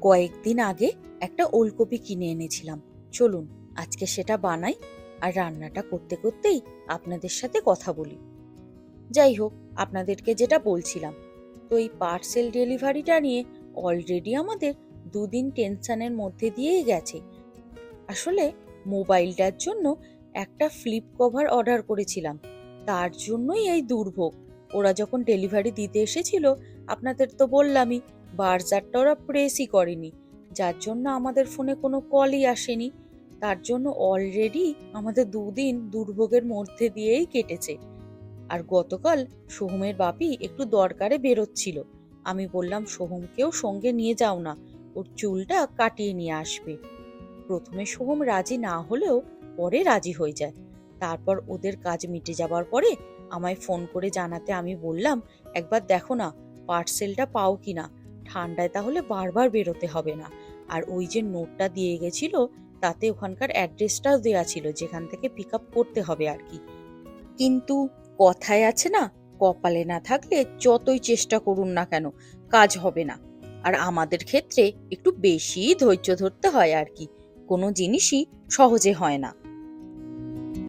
কয়েকদিন আগে একটা ওলকপি কিনে এনেছিলাম। চলুন, আজকে সেটা বানাই আর রান্নাটা করতে করতেই আপনাদের সাথে কথা বলি। যাই হোক, আপনাদেরকে যেটা বলছিলাম, তো এই পার্সেল ডেলিভারিটা নিয়ে অলরেডি আমাদের দুদিন টেনশনের মধ্যে দিয়েই গেছে। আসলে মোবাইলটার জন্য একটা ফ্লিপ কভার অর্ডার করেছিলাম, তার জন্যই এই দুর্ভোগ। ওরা যখন ডেলিভারি দিতে এসেছিল, আপনাদের তো বললামই বার্জারটা ওরা প্রেসই করেনি। যার জন্য আমাদের ফোনে কোনো কলই আসেনি। তার জন্য অলরেডি আমাদের দুদিন দুর্ভোগের মধ্যে দিয়েই কেটেছে। আর গতকাল সোহমের বাপি একটু দরকারে বেরোচ্ছিল। আমি বললাম, সোহমকেও সঙ্গে নিয়ে যাও না। ওর চুলটা কাটিয়ে নিয়ে আসবে। প্রথমে সোহম রাজি না হলেও পরে রাজি হয়ে যায়। তারপর ওদের কাজ মিটে যাবার পরে আমায় ফোন করে জানাতে আমি বললাম, একবার দেখো না পার্সেলটা পাও কিনা? ঠান্ডায় তাহলে বারবার বেরোতে হবে না। আর ওই যে নোটটা দিয়ে গেছিল, তাতে ওখানকার অ্যাড্রেসটাও দেওয়া ছিল, যেখান থেকে পিক আপ করতে হবে আর কি। কিন্তু কথায় আছে না, কপালে না থাকলে যতই চেষ্টা করুন না কেন, কাজ হবে না। আর আমাদের ক্ষেত্রে একটু বেশি ধৈর্য ধরতে হয় আর কি, কোনো জিনিসই সহজে হয় না।